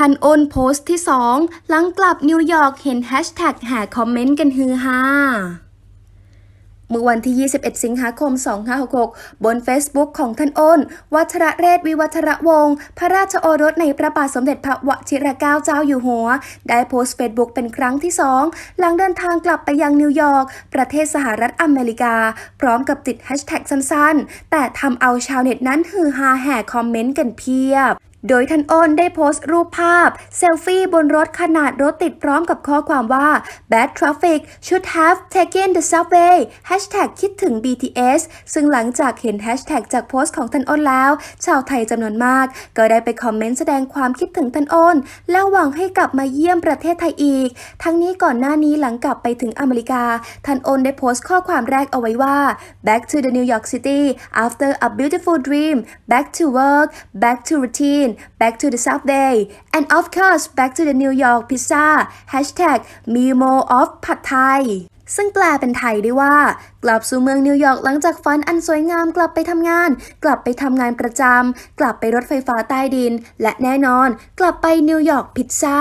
ทันโอนโพสต์ที่ 2 หลังกลับนิวยอร์กเห็นแฮชแท็กแห่คอมเมนต์กันฮือฮาเมื่อวันที่ 21 สิงหาคม 2566 บน Facebook ของท่านอ้น วัชระเรศวิวัชระวงศ์ พระราชโอรสในพระบาทสมเด็จพระวชิรเกล้าเจ้าอยู่หัว ได้โพสต์ Facebook เป็นครั้งที่ 2 หลังเดินทางกลับไปยังนิวยอร์ก ประเทศสหรัฐอเมริกา พร้อมกับติดแฮชแท็กสั้นๆ แต่ทำเอาชาวเน็ตนั้นฮือฮาแห่คอมเมนต์กันเพียบ โดยท่านอ้นได้โพสต์รูปภาพ เซลฟี่บนรถขนาดรถติดพร้อมกับข้อความว่า bad traffic should have taken the subway hashtag คิดถึง BTS ซึ่งหลังจากเห็นแฮชแท็กจากโพสต์ของท่านอ้นแล้ว ชาวไทยจำนวนมาก ก็ได้ไปคอมเมนต์แสดงความคิดถึงท่านอ้น และหวังให้กลับมาเยี่ยมประเทศไทยอีก ทั้งนี้ก่อนหน้านี้หลังกลับไปถึงอเมริกา ท่านอ้นได้โพสต์ข้อความแรกเอาไว้ว่า back to the New York City after a beautiful dream back to work back to routine back to the subway and of course back to the New York pizza hashtag #memo of ผัดไทยซึ่งแปลเป็นไทยได้ว่า กลับสู่เมืองนิวยอร์กหลังจากฝันอันสวยงามกลับไปทำงาน กลับไปทำงานประจำกลับไปรถไฟฟ้าใต้ดิน และแน่นอน กลับไปนิวยอร์กพิซซ่า